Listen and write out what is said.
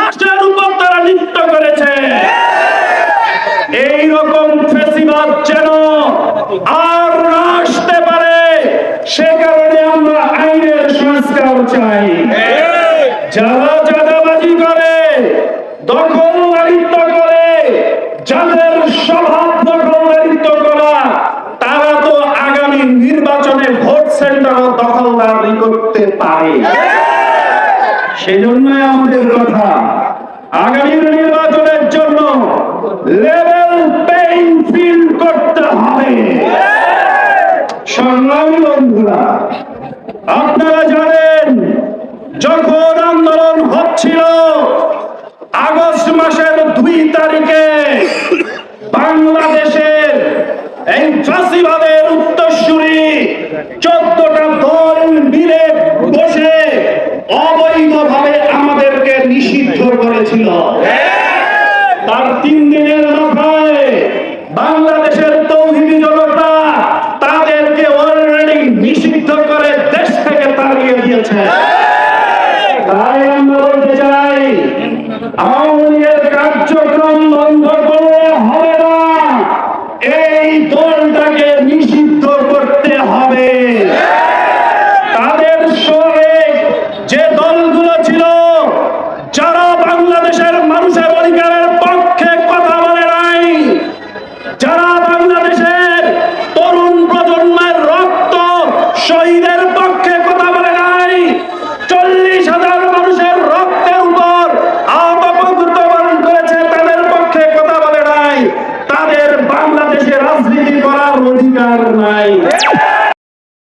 লাশের উপর তারা নৃত্য করেছে। এই রকম ফেসিবাদ যেন আর আসতে পারে, সে কারণে আমরা আইনের সংস্কার চাই। যারা চাঁদাবাজি করে দখল দখলদারিত্ব করে, যাদের স্বভাব দখলদারিত্ব করা, তারা তো আগামী নির্বাচনে ভোট সেন্টারও দখলদারি করতে পারে। সেজন্যই আমাদের কথা। নির্বাচনের জন্য লেভেল প্লেইং ফিল্ড করতে হবে। সংগ্রামী বন্ধুরা, আপনারা জানেন, যখন আন্দোলন হচ্ছিল, আগস্ট মাসের দুই তারিখে বাংলাদেশের এই ফাঁসিবাদের উত্তরসূরি চোদ্দটা হয়েছিল তার তিন দিনের মাথায় বাংলাদেশের তৌহিদি জনতা তাদেরকে অলরেডি নিষিদ্ধ করে দেশ থেকে তাড়িয়ে দিয়েছে তাই আমরা বলতে চাই, আওয়ামী কার্যক্রম মানুষের অধিকারের পক্ষে কথা বলে নাই। যারা বাংলাদেশের তরুণ প্রজন্মের রক্ত শহীদের পক্ষে কথা বলে নাই, চল্লিশ হাজার মানুষের রক্তের উপর আপাতত বরণ করেছে, তাদের পক্ষে কথা বলে নাই। তাদের বাংলাদেশে রাজনীতি করার অধিকার নাই।